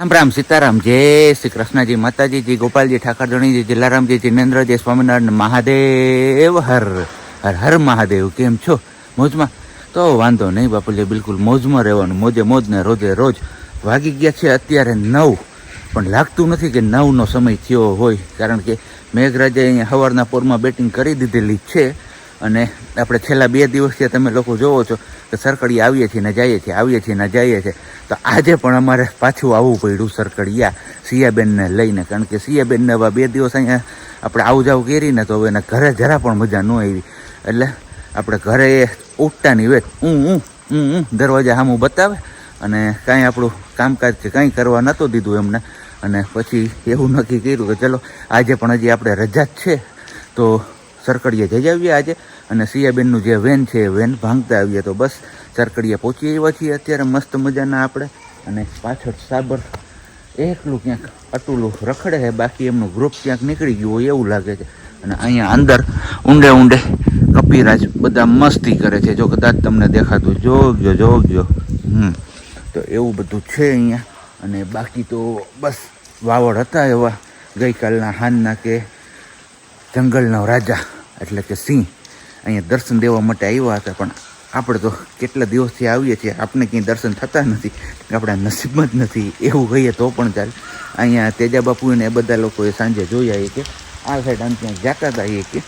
રામ રામ સીતારામ, જય શ્રી કૃષ્ણજી માતાજી જી ગોપાલજી ઠાકરધણીજી જલારામજી જિનેન્દ્રજી સ્વામિનારાયણ, મહાદેવ, હર હર હર મહાદેવ, કેમ છો? મોજમાં? તો વાંધો નહીં બાપુજી, બિલકુલ મોજમાં રહેવાનું. મોજે મોજ ને રોજે રોજ વાગી ગયા છે અત્યારે નવ. પણ લાગતું નથી કે નવનો સમય થયો હોય, કારણ કે મેઘરાજાએ અહીંયા સવારના પોરમાં બેટિંગ કરી દીધેલી છે. અને આપણે છેલ્લા બે દિવસથી તમે લોકો જોવો છો કે સરકડી આવીએ છીએ ને જઈએ છીએ, આવીએ છીએ ને જઈએ છીએ. તો આજે પણ અમારે પાછું આવવું પડ્યું સરકડીયા સિયાબેનને લઈને. કારણ કે સિયાબેનને હવે બે દિવસ અહીંયા આપણે આવું જાવ કરીને તો હવે એના ઘરે જરા પણ મજા ન આવી. એટલે આપણે ઘરે ઉઠતાની વેત ઊં ઊં ઊં ઊં દરવાજા સામું બતાવે અને કાંઈ આપણું કામકાજ છે કાંઈ કરવા નહોતું દીધું એમને. અને પછી એવું નક્કી કર્યું કે ચલો આજે પણ હજી આપણે રજા જ છે. તો સરકડીએ જઈ આવીએ આજે. અને સિયાબેનનું જે વેન છે, એ વેન ભાંગતા આવીએ તો બસ સરકડીએ પહોંચી આવ્યા છીએ અત્યારે મસ્ત મજાના આપણે. અને પાછળ સાબર એકલું ક્યાંક અટુલું રખડે છે, બાકી એમનું ગ્રુપ ક્યાંક નીકળી ગયું હોય એવું લાગે છે. અને અહીંયા અંદર ઊંડે ઊંડે કપિરાજ બધા મસ્તી કરે છે. જો કદાચ તમને દેખાતું, જોગજો જોગજો. હમ. તો એવું બધું છે અહીંયા. અને બાકી તો બસ વાવડ હતા એવા ગઈકાલના હાનના કે જંગલનો રાજા, એટલે કે સિંહ, અહીંયા દર્શન દેવા માટે આવ્યા હતા, પણ આપણે તો કેટલા દિવસથી આવીએ છીએ આપણે ક્યાંય દર્શન થતા નથી, આપણા નસીબમાં જ નથી, એવું કહીએ તો પણ ચાલે. અહીંયા તેજા બાપુને એ બધા લોકોએ સાંજે જોયા કે, આ સાઈડ આમ ક્યાંક જતા હતા એ કે,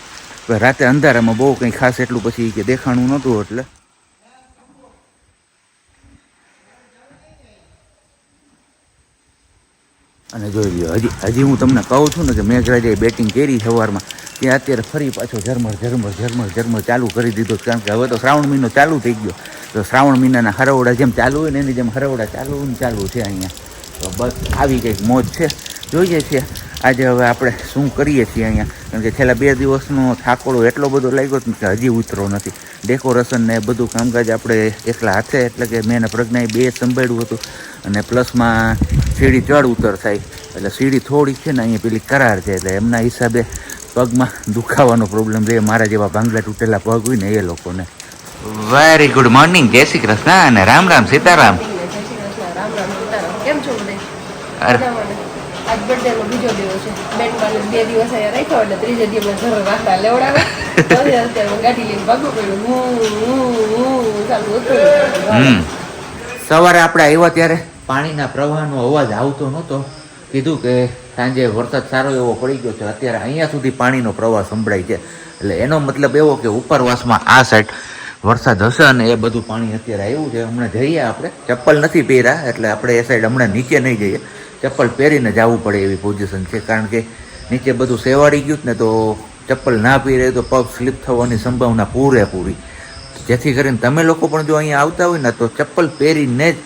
રાતે અંધારામાં બહુ કંઈ ખાસ એટલું પછી કે દેખાણું નહોતું એટલે અને જોઈ લો હજી હજી હું તમને કહું છું ને કે મેઘરાજાએ બેટિંગ કરી સવારમાં, ત્યાં અત્યારે ફરી પાછો ઝરમર ઝરમર ઝરમર ઝરમર ચાલુ કરી દીધો. કારણ કે હવે તો શ્રાવણ મહિનો ચાલુ થઈ ગયો. તો શ્રાવણ મહિનાના હરવડા જેમ ચાલુ હોય ને એની જેમ હરવડા ચાલુ ને ચાલુ છે અહીંયા. તો બસ આવી કંઈક મોજ છે. જોઈએ છીએ આજે હવે આપણે શું કરીએ છીએ અહીંયા. કારણ કે છેલ્લા બે દિવસનો થાકોડો એટલો બધો લાગ્યો હતો કે હજી ઉતરો નથી. ડેકોરેશન ને બધું કામકાજ આપણે એકલા હાથે એટલે કે મેં પ્રજ્ઞાએ બે સંભાળ્યું હતું. અને પ્લસમાં સીડી ચડ ઉતર થાય. એટલે સીડી થોડી છે ને અહીંયા પેલી કરાર છે એટલે એમના હિસાબે પગમાં દુખાવાનો પ્રોબ્લેમ રહે મારા જેવા ભાંગલા તૂટેલા પગ હોય ને એ લોકોને. વેરી ગુડ મોર્નિંગ જય શ્રી કૃષ્ણ અને રામ રામ સીતારામ. રામ રામ સીતારામ. કેમ છો? સવારે આપણે આવ્યા ત્યારે પાણીના પ્રવાહનો અવાજ આવતો નહોતો. કીધું કે સાંજે વરસાદ સારો એવો પડી ગયો છે. અત્યારે અહીંયા સુધી પાણીનો પ્રવાહ સંભળાય છે. એટલે એનો મતલબ એવો કે ઉપરવાસમાં આ સાઈડ વરસાદ હશે અને એ બધું પાણી અત્યારે આવ્યું છે. હમણાં જઈએ આપણે. ચપ્પલ નથી પહેર્યા, એટલે આપણે એ સાઈડ હમણાં નીચે નહીં જઈએ. ચપ્પલ પહેરીને જવું પડે એવી પોઝિશન છે. કારણ કે નીચે બધું સેવાડી ગયું ને તો ચપ્પલ ના પહેરે તો પગ સ્લીપ થવાની સંભાવના પૂરેપૂરી. જેથી કરીને તમે લોકો પણ જો અહીંયા આવતા હોય ને તો ચપ્પલ પહેરીને જ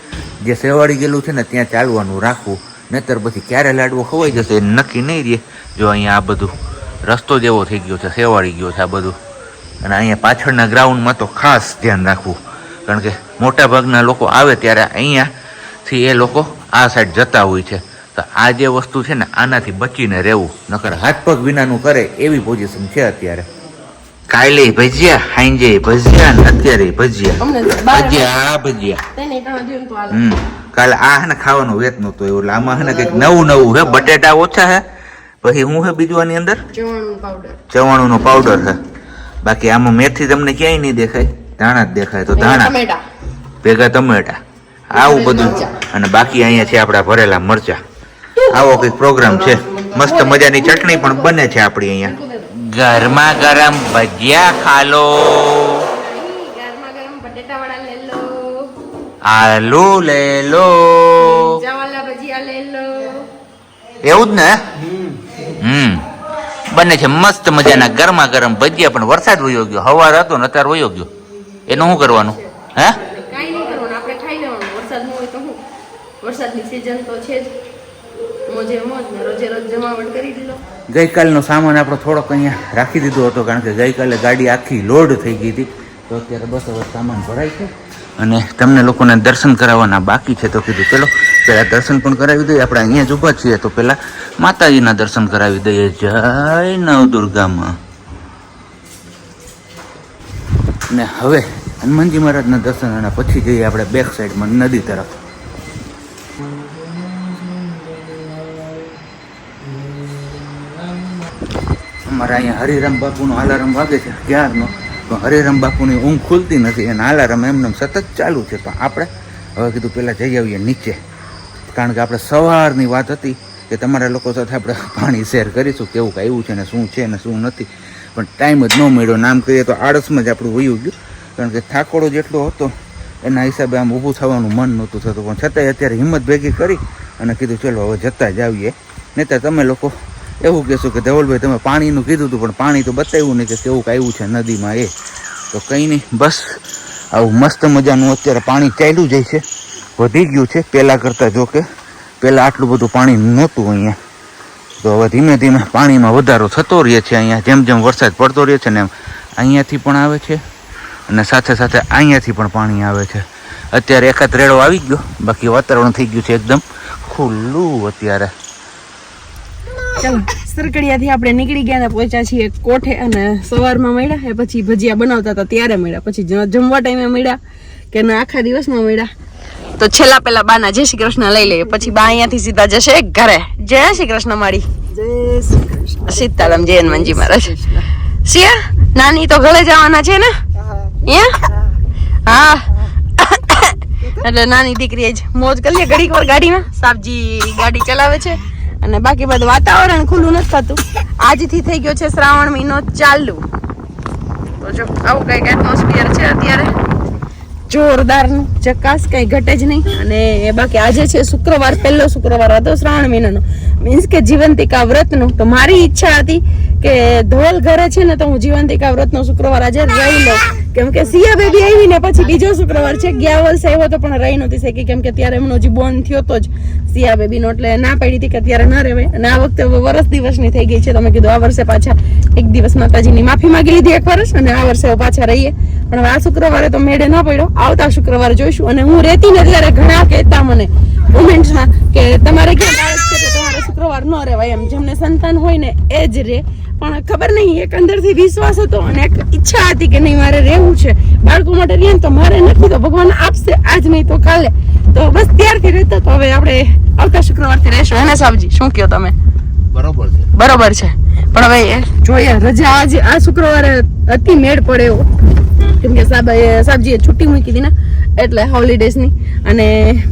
જે સેવાડી ગયેલું છે ને ત્યાં ચાલવાનું રાખવું. નહીતર પછી ક્યારે લાડવો ખવાઈ જશે નક્કી નહીં રહે. જો અહીંયા આ બધું રસ્તો જેવો થઈ ગયો છે સેવાડી ગયો છે આ બધું. અને અહીંયા પાછળના ગ્રાઉન્ડમાં તો ખાસ ધ્યાન રાખવું. કારણ કે મોટા ભાગના લોકો આવે ત્યારે અહીંયાથી એ લોકો આ સાઈડ જતા હોય છે. તો આ જે વસ્તુ છે ને આનાથી બચીને રહેવું. નકર હાથ પગ વિનાનું કરે એવી પોઝિશન છે અત્યારે. કાલે ભજીયા હાંજે ભજીયા ને અત્યારે ભજીયા. ભજીયા આ ભજીયા. હમ. કાલે આ હે ને ખાવાનું વેત નહોતું એવું એટલે આમાં હે ને કંઈક નવું નવું હે બટેટા ઓછા હે. પછી હું હે બીજું આની અંદર? ચવાણું પાવડર પાવડર છે બાકી આમાં મેથી તમને ક્યાંય નહીં દેખાય ધાણા જ દેખાય. તો ધાણા. ભેગા ટમેટા. આવું બધું. અને બાકી અહીંયા છે આપણા ભરેલા મરચા. આવો કંઈક પ્રોગ્રામ છે. મસ્ત મજાની ચટણી પણ બને છે આપણી અહીંયા. ગરમા ગરમ ભજીયા ખાલો. આલુ લે લો એવું જ ને? હમ. બને છે મસ્ત મજાના ગરમા ગરમ ભજીયા પણ વરસાદ વયો ગયો. હવાર હતો ને અત્યારે વયો ગયો. એનું શું કરવાનું? હે કાંઈ નહીં કરવાનું આપણે ખાઈ લેવાનું વરસાદ ન હોય તો શું વરસાદની સિઝન તો છે ગઈકાલનો સામાન આપણો થોડોક અહીંયા રાખી દીધો હતો, કારણ કે ગઈકાલે ગાડી આખી લોડ થઈ ગઈ હતી. તો અત્યારે બસ હવે સામાન ભરાય છે. અને તમને લોકોને દર્શન કરાવવાના બાકી છે, તો કીધું ચલો પહેલાં દર્શન પણ કરાવી દઈએ, આપણે અહીંયા જ ઊભા છીએ. તો પહેલાં માતાજીના દર્શન કરાવી દઈએ. જય નવદુર્ગામાં. ને હવે હનુમાનજી મહારાજના દર્શન અને પછી જઈએ આપણે બેક સાઈડમાં નદી તરફ. અમારા અહીંયા હરિરામ બાપુનો અલાર્મ વાગે છે અગિયારનો. પણ હરિરામ બાપુની ઊંઘ ખુલતી નથી. અને અલાર્મ એમને એમ સતત ચાલુ છે. પણ આપણે હવે કીધું પહેલાં જઈ આવીએ નીચે. કારણ કે આપણે સવારની વાત હતી કે તમારા લોકો સાથે આપણે પાણી શેર કરીશું, કેવું કાંઈ છે ને શું છે ને શું નથી. પણ ટાઈમ જ ન મળ્યો. નામ કહીએ તો આળસમાં જ આપણું વયું ગયું. કારણ કે થાકોડો જેટલો હતો, એના હિસાબે આમ ઊભું થવાનું મન નહોતું થતું. પણ છતાંય અત્યારે હિંમત ભેગી કરી અને કીધું, ચલો, હવે જતા જ આવીએ. નહીં તમે લોકો એવું કહેશું કે ધવલભાઈ, તમે પાણીનું કીધું હતું, પણ પાણી તો બતાવ્યું નહીં કે કેવું આવ્યું છે નદીમાં એ. તો કંઈ નહીં, બસ. આવું મસ્ત મજાનું અત્યારે પાણી ચાલ્યું જાય છે. વધી ગયું છે પહેલાં કરતાં, જો કે પહેલાં આટલું બધું પાણી નહોતું અહીંયા. તો હવે ધીમે ધીમે પાણીમાં વધારો થતો રહે છે અહીંયા. જેમ જેમ વરસાદ પડતો રહે છે ને એમ અહીંયાથી પણ આવે છે. અને સાથે સાથે અહીંયાથી પણ પાણી આવે છે. અત્યારે એકાદ રેડો આવી ગયો. બાકી વાતાવરણ થઈ ગયું છે એકદમ ખુલ્લું અત્યારે. ચાલો સરકડિયાથી આપણે નીકળી ગયા ને પહોંચ્યા છીએ કોઠે અને સવારમાં મળ્યા એ પછી ભજીયા બનાવતા હતા ત્યારે મળ્યા. પછી જમવા ટાઈમે મળ્યા કે ના આખા દિવસમાં મળ્યા. તો છેલ્લા પેલા બાના જય શ્રી કૃષ્ણ લઈ લઈએ પછી બા અહીંયાથી સીધા જશે ઘરે. જય શ્રી કૃષ્ણ માડી જય શ્રી કૃષ્ણ. સીતારામ જય હનુમાનજી મહારાજ. સિયા નાની તો ઘરે જવાના છે ને? હા એટલે નાની દીકરી જ મોજ કરીએ ઘડીક વાર ગાડીમાં. સાબજી ગાડી ચલાવે છે. અને બાકી બધું વાતાવરણ ખુલ્લું નથી થતું. આજથી થઈ ગયો છે શ્રાવણ મહિનો ચાલુ. તો જો, આવું કંઈક એટમોસ્ફિયર છે અત્યારે. જોરદાર ચકાસ, કઈ ઘટે જ નહીં. અને બાકી આજે છે શુક્રવાર, પહેલો શુક્રવાર હતો શ્રાવણ મહિનાનો. મીન્સ કે જીવંતિકા વ્રતનું. તો મારી ઈચ્છા હતી કે ધોલ ઘરે છે ને તો હું જીવંતિકા વ્રતનો શુક્રવાર આજે રહી લઉં. કેમ કે સિયા બેબી આવી ને પછી બીજો શુક્રવાર છે, ગયા વર્ષે આવ્યો તો પણ રહી નહોતી શકી. કેમ કે ત્યારે એમનો જે બોન થયો તો જ સિયા બેબીનો. એટલે ના પાડી હતી કે અત્યારે ન રહેવાય. અને આ વખતે વરસ દિવસની થઈ ગઈ છે. તમે કીધું આ વર્ષે પાછા એક દિવસ માતાજીની માફી માંગી લીધી એક વર્ષ અને આ વર્ષે પાછા રહીએ. પણ આ શુક્રવારે તો મેળે ન પડ્યો. આવતા શુક્રવારે જોઈશું. અને હું રહેતી ને ત્યારે ઘણા કહેતા મને કોમેન્ટ્સમાં કે તમારે ક્યાં બાળક છે? શુક્રવાર ન રહેવાય એમ. જેમને સંતાન હોય ને એ જ રહે પણ ખબર નહીં એક અંદરથી વિશ્વાસ હતો અને એક ઈચ્છા હતી કે નહીં મારે રહેવું છે. બાળકો માટે રહે તો મારે નથી તો ભગવાન આપશે. આજ નહીં તો કાલે. તો બસ ત્યારથી રહેતા તો હવે આપણે આવતા શુક્રવારથી રહેશું. એને સાબજી શું કહો તમે? બરોબર છે. બરોબર છે. પણ હવે જોઈએ રજા આજે આ શુક્રવારે અતિ મેળ પડે એવો કેમ કે સાહેબ સાબજીએ છુટ્ટી મૂકી હતી ને એટલે હોલીડેઝની ની. અને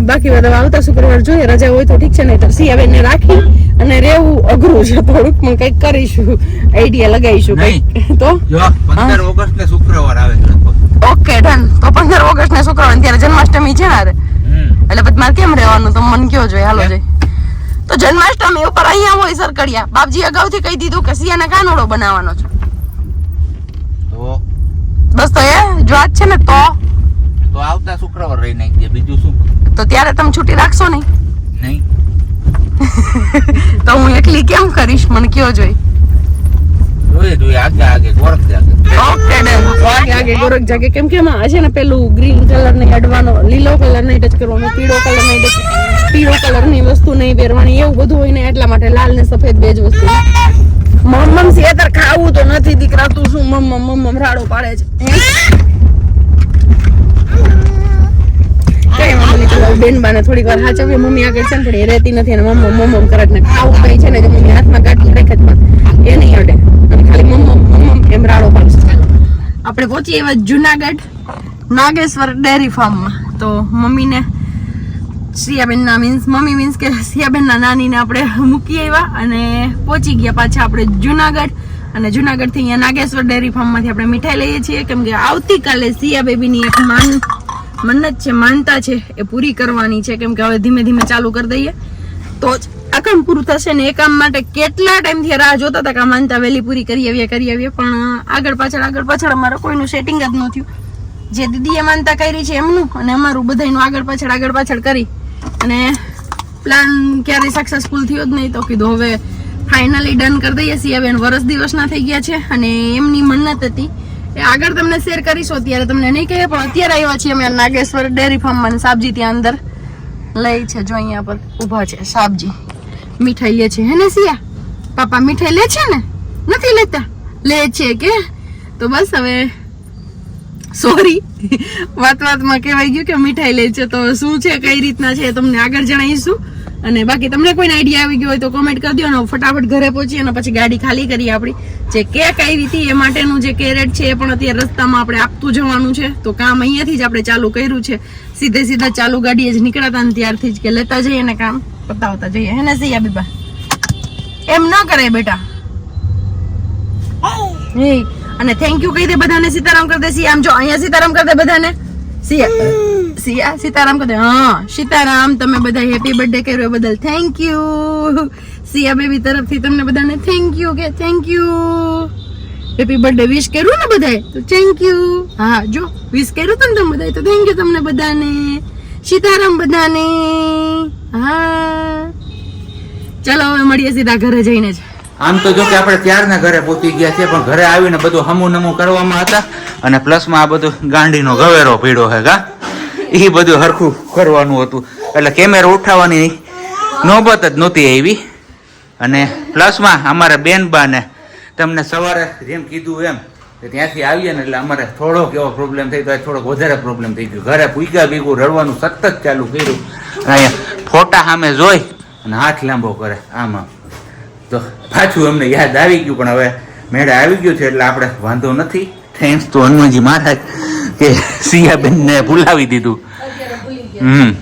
બાકી બધા આવતા શુક્રવાર જોઈએ રજા હોય તો ઠીક છે નહીં તો સિયાબેનને રાખી અને રહેવું અઘરું છે. થોડુંક પણ કંઈક કરીશું આઈડિયા લગાવીશું કંઈક. તો? પંદર ઓગસ્ટ ને શુક્રવાર આવે ઓકે ડન. તો પંદર ઓગસ્ટ ને શુક્રવાર ત્યારે જન્માષ્ટમી છે ને એટલે પછી મારે કેમ રહેવાનું? તો મન કયો જોઈએ? હાલો જઈ તો જન્માષ્ટમી ઉપર અહીંયા હોય સરકડિયા. બાપજી અગાઉથી કહી દીધું કે સિયાને કાનોડો બનાવવાનો છે. બસ તો એ જો આજ છે ને તો? તો આવતા શુક્રવાર રહી નાખજે બીજું શું તો ત્યારે તમે છૂટી રાખશો નહીં નહીં. તો હું એકલી કેમ કરીશ? મને કયો જોઈ. જોઈએ જોઈએ આગે આગે ગોરખ જાગે. ઓકે ડન આગે આગે ગોરખ જાગે. કેમ કે એમાં છે ને પેલું ગ્રીન કલર નહીં અડવાનો લીલો કલર નહીં ટચ કરવાનો પીળો કલર નહીં ટચ પીળો કલરની વસ્તુ નહીં પહેરવાની એવું બધું હોય ને એટલા માટે લાલ ને સફેદ બે જ વસ્તુ મમ્મમ સેતર ખાવું તો નથી દીકરા તું શું મમ્મ મમ્મ રાડો પાડે છે હે? કઈ વાંધો નહીં ચલો બેન બાને થોડીક વાર હાચવીએ. મમ્મી આગળ છે ને પણ એ રહેતી નથી અને મમ્મો મમ્મો કરે ને ખાવું કઈ છે ને જે મમ્મી હાથમાં ગાંઠી રાખે પણ એ નહીં અડે. ખાલી મમ્મો મમ્મો એમ રાડો પાડશે આપણે પહોંચી એવા જુનાગઢ નાગેશ્વર ડેરી ફાર્મમાં. તો મમ્મીને સિયાબેનના મીન્સ મમ્મી મીન્સ કે સિયાબેનના નાનીને આપણે મૂકી આવ્યા અને પહોંચી ગયા પાછા આપણે જુનાગઢ. અને જુનાગઢથી અહીંયા નાગેશ્વર ડેરી ફાર્મમાંથી આપણે મીઠાઈ લઈએ છીએ. કેમ કે આવતીકાલે સિયા બેબીની એક માન મન્નત છે, માનતા છે, એ પૂરી કરવાની છે, કેમ કે હવે ધીમે ધીમે ચાલુ કરી દઈએ. તો જ આ કામ પૂરું થશે ને એ કામ માટે કેટલા ટાઈમથી રાહ જોતા હતા કે આ માનતા વહેલી પૂરી કરી આવીએ કરી આવીએ, પણ આગળ પાછળ આગળ પાછળ અમારે કોઈનું સેટિંગ જ ન થયું જે દીદીએ માનતા કરી છે એમનું અને અમારું બધાયનું આગળ પાછળ આગળ પાછળ કરી. અને પ્લાન ક્યારે સક્સેસફુલ થયો જ નહીં તો કીધું હવે ફાઇનલી ડન કરી દઈએ. હવે વરસ દિવસના થઈ ગયા છે અને એમની મન્નત હતી. એ આગળ તમને શેર કરીશું અત્યારે. તમને નહીં કહીએ, પણ અત્યારે આવ્યા છીએ અમે નાગેશ્વર ડેરી ફાર્મમાં સાબજી ત્યાં અંદર. લઈ છે, જો અહીંયા પર ઊભા છે સાબજી. મીઠાઈ લે છે. હે ને સિયા પાપા મીઠાઈ લે છે ને? નથી લેતા? લે છે કે? તો બસ હવે સોરી વાત વાતમાં કહેવાય ગયું કે મીઠાઈ લે છે. તો શું છે કઈ રીતના છે એ તમને આગળ જણાવીશું. અને બાકી તમને કોઈ આઈડિયા આવી ગયો હોય તો કોમેન્ટ કરી દો અને ફટાફટ ઘરે પહોંચી અને પછી ગાડી ખાલી કરી આપણી. જે કેક આવી હતી એ માટેનું જે કેરેટ છે એ પણ અત્યારે રસ્તામાં આપણે આપતું જવાનું છે. તો કામ અહીંયાથી જ આપણે ચાલુ કર્યું છે. સીધે સીધા ચાલુ ગાડીએ જ નીકળતા ને ત્યારથી જ કે લેતા જઈએ ને કામ પતાવતા જઈએ. હે ને સિયા બીબા? એમ ન કરાય બેટા. હે. અને થેન્ક યુ કહી દે બધાને સીતારામ કરી દે. સી આમ જો અહીંયા સીતારામ કરી દે બધાને. સિયા સિયા સીતારામ કરી દે. હા સીતારામ તમે બધા હેપી બર્થડે કર્યો બદલ થેન્ક યુ સિયા બેબી તરફથી તમને બધાને થેન્ક યુ કે thank you happy birthday wish કર્યું ને બધાએ? તો થેન્ક યુ હા જો વિશ કર્યું તમને તમે બધાએ તો થેન્ક યુ તમને બધાને. સીતારામ બધાને. હા. ચલો હવે મળીએ સીધા ઘરે જઈને જ. આમ તો જો કે આપણે ત્યારના ઘરે પહોંચી ગયા છીએ, પણ ઘરે આવીને બધું હમું નમું કરવામાં હતા અને પ્લસમાં આ બધું ગાંડીનો ગવેરો પીડો હે કા એ બધું હરખું કરવાનું હતું. એટલે કેમેરો ઉઠાવવાની નોબત જ નહોતી આવી. અને પ્લસમાં અમારે બેનબાને તમને સવારે જેમ કીધું એમ, કે ત્યાંથી આવીએ ને એટલે અમારે થોડોક એવો પ્રોબ્લેમ થઈ ગયો. થોડોક વધારે પ્રોબ્લેમ થઈ ગયો. ઘરે પૂગ્યા ભીગું રડવાનું સતત ચાલુ કર્યું. અહીંયા ફોટા સામે જોઈ અને હાથ લાંબો કરે. આમ. તો પાછું અમને યાદ આવી ગયું પણ હવે મેળે આવી ગયું છે એટલે આપણે વાંધો નથી. થેન્ક્સ તો હનુમાનજી મહારાજ કે સિયાબેનને ભૂલાવી દીધું. હમ.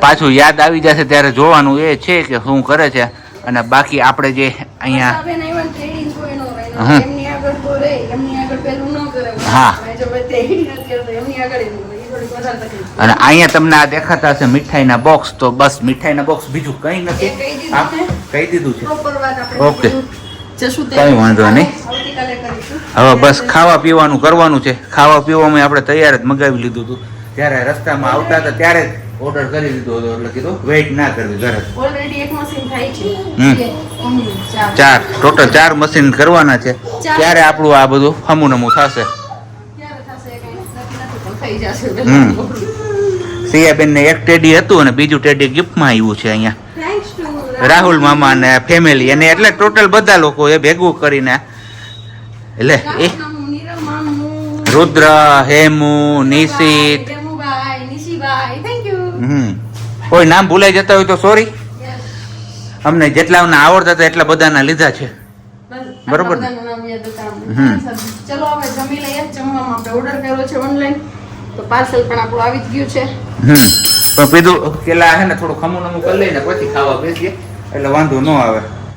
પાછું યાદ આવી જશે ત્યારે જોવાનું એ છે કે શું કરે છે. અને બાકી આપણે જે અહીંયા હા. અને અહીંયા તમને આ દેખાતા હશે મીઠાઈના બોક્સ તો બસ મીઠાઈના બોક્સ બીજું કંઈ નથી. કહી દીધું છે. ઓકે. કઈ વાંધો નહીં. હવે બસ ખાવા પીવાનું કરવાનું છે. ખાવા પીવામાં આપણે તૈયાર જ મગાવી લીધું હતું. ત્યારે રસ્તામાં આવતા હતા ત્યારે જ ઓર્ડર કરી દીધો હતો. એટલે કીધું વેઇટ ના કરવી ઘરે. ઓલરેડી એક મશીન થાય છે. હમ. હમ, ચાર. ટોટલ ચાર મશીન કરવાના છે. ત્યારે આપણું આ બધું હમું નમું થશે? હમ. સિયાબેનને એક ટેડી હતું અને બીજું ટેડી ગિફ્ટમાં આવ્યું છે અહીંયા. રાહુલ મામા અને ફેમિલી અને એટલે ટોટલ બધા લોકો એ ભેગું કરીને એટલે એ રુદ્ર હેમુ નિશિત. હમ કોઈ નામ ભૂલાઈ જતા હોય તો સોરી. અમને જેટલાને આવડતા હતા એટલા બધાના લીધા છે બરોબર ને? અમને. હમ. ચલો હવે જમી લઈએ જમવામાં આપણે ઓર્ડર કર્યો છે ઓનલાઈન તો પાર્સલ પણ આપણું આવી જ ગયું છે હમ પણ પીધું પેલા હે ને થોડું ખમું નમું કરી લઈને પછી ખાવા બેસીએ. એટલે વાંધો ન આવે.